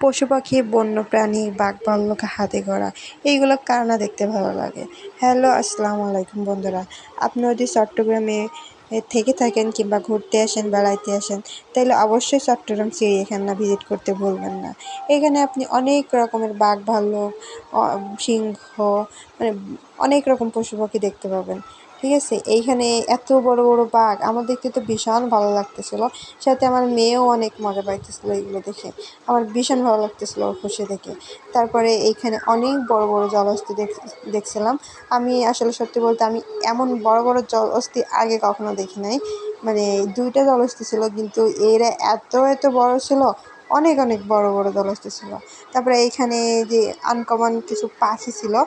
পশু পাখি বন্য প্রাণী বাঘ ভাল্লুক হাতি ঘোড়া এইগুলো কার না দেখতে ভালো লাগে? হ্যালো, আসসালামু আলাইকুম বন্ধুরা। আপনি যদি চট্টগ্রামে থেকে থাকেন কিংবা ঘুরতে আসেন বেড়াইতে আসেন তাহলে অবশ্যই চট্টগ্রাম চিড়িয়াখানা ভিজিট করতে ভুলবেন না। এখানে আপনি অনেক রকমের বাঘ ভাল্লুক সিংহ মানে অনেক রকম পশু পাখি দেখতে পাবেন। ঠিক আছে? এইখানে এত বড় বড় বাঘ, আমার দেখতে তো ভীষণ ভালো লাগতেছিল। সাথে আমার মেয়েও অনেক মজা পাইতেছিল এগুলো দেখে। আমার ভীষণ ভালো লাগতেছিল খুশি দেখে। তারপরে এইখানে অনেক বড় বড় জলহস্তি দেখ- দেখছিলাম। আমি আসলে সত্যি বলতে আমি এমন বড় বড় জলহস্তি আগে কখনো দেখি নাই। মানে দুইটা জলহস্তি ছিল, কিন্তু এরা এত এত বড় ছিল, অনেক অনেক বড় বড় জলহস্তি ছিল। তারপরে এইখানে যে আনকমন কিছু পাখি ছিল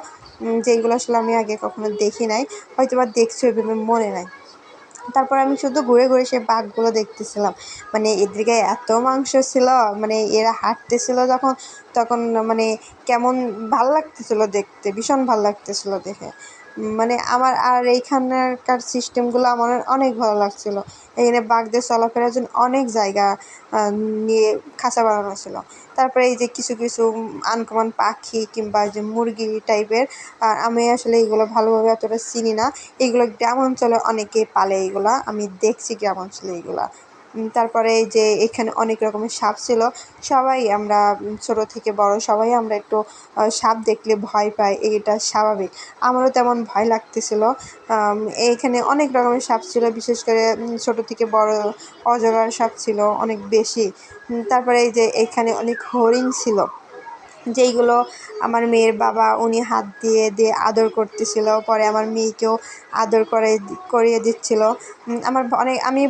যেগুলো আসলে আমি আগে কখনো দেখি নাই হয়তো বা দেখছ ওইভাবে মনে নাই। তারপর আমি শুধু ঘুরে ঘুরে সেই বাঘগুলো দেখতেছিলাম। মানে এদিকে এত মাংস ছিল মানে এরা হাঁটতেছিল যখন তখন মানে কেমন ভালো লাগতেছিল দেখতে ভীষণ ভালো লাগতেছিল দেখে। মানে আমার আর এইখানকার সিস্টেমগুলো আমার অনেক ভালো লাগছিল। এখানে বাঘদের চলাফেরার জন্য অনেক জায়গা নিয়ে খাঁচা বানানো ছিল। তারপরে এই যে কিছু কিছু আনকমন পাখি কিংবা যে মুরগি টাইপের আর আমি আসলে এইগুলো ভালোভাবে অতটা চিনি না। এগুলো গ্রাম অঞ্চলে অনেকে পালে এগুলা আমি দেখছি গ্রাম অঞ্চলে উম, তারপরে এই যে এখানে অনেক রকমের সাপ ছিল, সবাই আমরা ছোটো থেকে বড় সবাই আমরা একটু সাপ দেখলে ভয় পাই, এটা স্বাভাবিক। আমারও তেমন ভয় লাগতেছিল। এইখানে অনেক রকমের সাপ ছিল, বিশেষ করে ছোটো থেকে বড় অজগর সাপ ছিল, অনেক বেশি। তারপরে এই যে এখানে অনেক হরিণ ছিল, যেইগুলো আমার মেয়ের বাবা উনি হাত দিয়ে দিয়ে আদর করতেছিল, পরে আমার মেয়েকেও আদর করে, করিয়ে দিচ্ছিল। আমার অনেক, আমি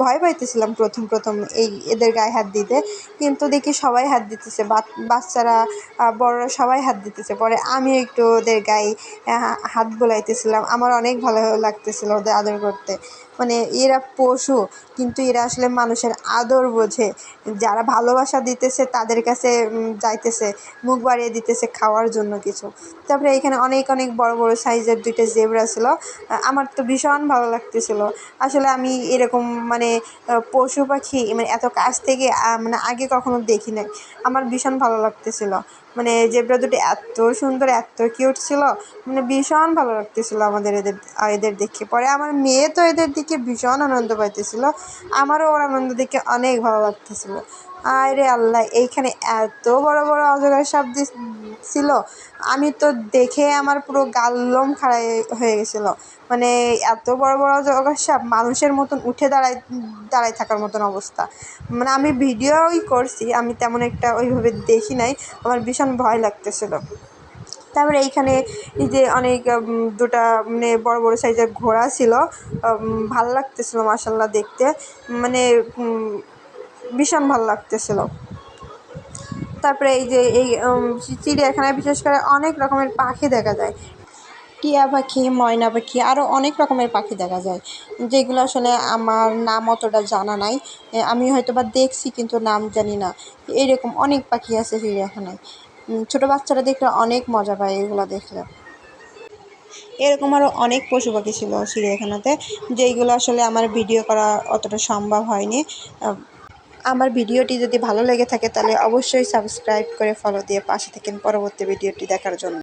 ভয় পাইতেছিলাম প্রথম প্রথম এই এদের গায়ে হাত দিতে। কিন্তু দেখি সবাই হাত দিতেছে। বাচ- বাচ্চারা বড়রা সবাই হাত দিতেছে। পরে আমি একটু ওদের গায়ে হাত বোলাইতেছিলাম। আমার অনেক ভালো লাগতেছিল ওদের আদর করতে। মানে এরা পশু, কিন্তু এরা আসলে মানুষের আদর বোঝে। যারা ভালোবাসা দিতেছে, তাদের কাছে যাইতেছে, মুখ বাড়িয়ে দিতেছে খাওয়ার জন্য কিছু। তারপরে এখানে অনেক অনেক বড় বড় সাইজের দুইটা জেব্রা ছিল। আমার তো ভীষণ ভালো লাগতেছিল। আসলে আমি এরকম মানে পশু পাখি মানে এত কাছ থেকে মানে আগে কখনো দেখি নাই। আমার ভীষণ ভালো লাগতেছিল। মানে জেব্রা দুটো এত সুন্দর, এত কিউট ছিল। মানে ভীষণ ভালো লাগতেছিল আমাদের এদের এদের দেখে। পরে আমার মেয়ে তো এদের দিকে ভীষণ আনন্দ পাইতেছিল। আমারও ওর আনন্দ দেখে অনেক ভালো লাগতেছিল। আরে আল্লাহ, এইখানে এত বড় বড় অজগর সাপ ছিল। আমি তো দেখে আমার পুরো গাল্লম খাড়াই হয়ে গেছিল। মানে এত বড় বড় অজগর সাপ, মানুষের মতন উঠে দাঁড়ায় দাঁড়ায় থাকার মতন অবস্থা। মানে আমি ভিডিওই করছি, আমি তেমন একটা ওইভাবে দেখি নাই। আমার ভীষণ ভয় লাগতেছিল। তারপরে এইখানে এই যে অনেক দুটা মানে বড় বড় সাইজের ঘোড়া ছিল ভালো লাগতেছিল মাসাল্লাহ দেখতে। মানে ভীষণ ভালো লাগতেছিল। তারপরে এই যে এই চিড়িয়াখানায় বিশেষ করে অনেক রকমের পাখি দেখা যায়। টিয়া পাখি, ময়না পাখি আরও অনেক রকমের পাখি দেখা যায়। যেগুলো আসলে আমার নাম অতটা জানা নাই। আমি হয়তো বা দেখছি কিন্তু নাম জানি না। এরকম অনেক পাখি আছে চিড়িয়াখানায়। ছোটো বাচ্চারা দেখলে অনেক মজা পায় এগুলো দেখলে। এরকম আরও অনেক পশু পাখি ছিল চিড়িয়াখানাতে, যেইগুলো আসলে আমার ভিডিও করা অতটা সম্ভব হয়নি। আমার ভিডিওটি যদি ভালো লেগে থাকে তাহলে অবশ্যই সাবস্ক্রাইব করে ফলো দিয়ে পাশে থাকেন পরবর্তী ভিডিওটি দেখার জন্য।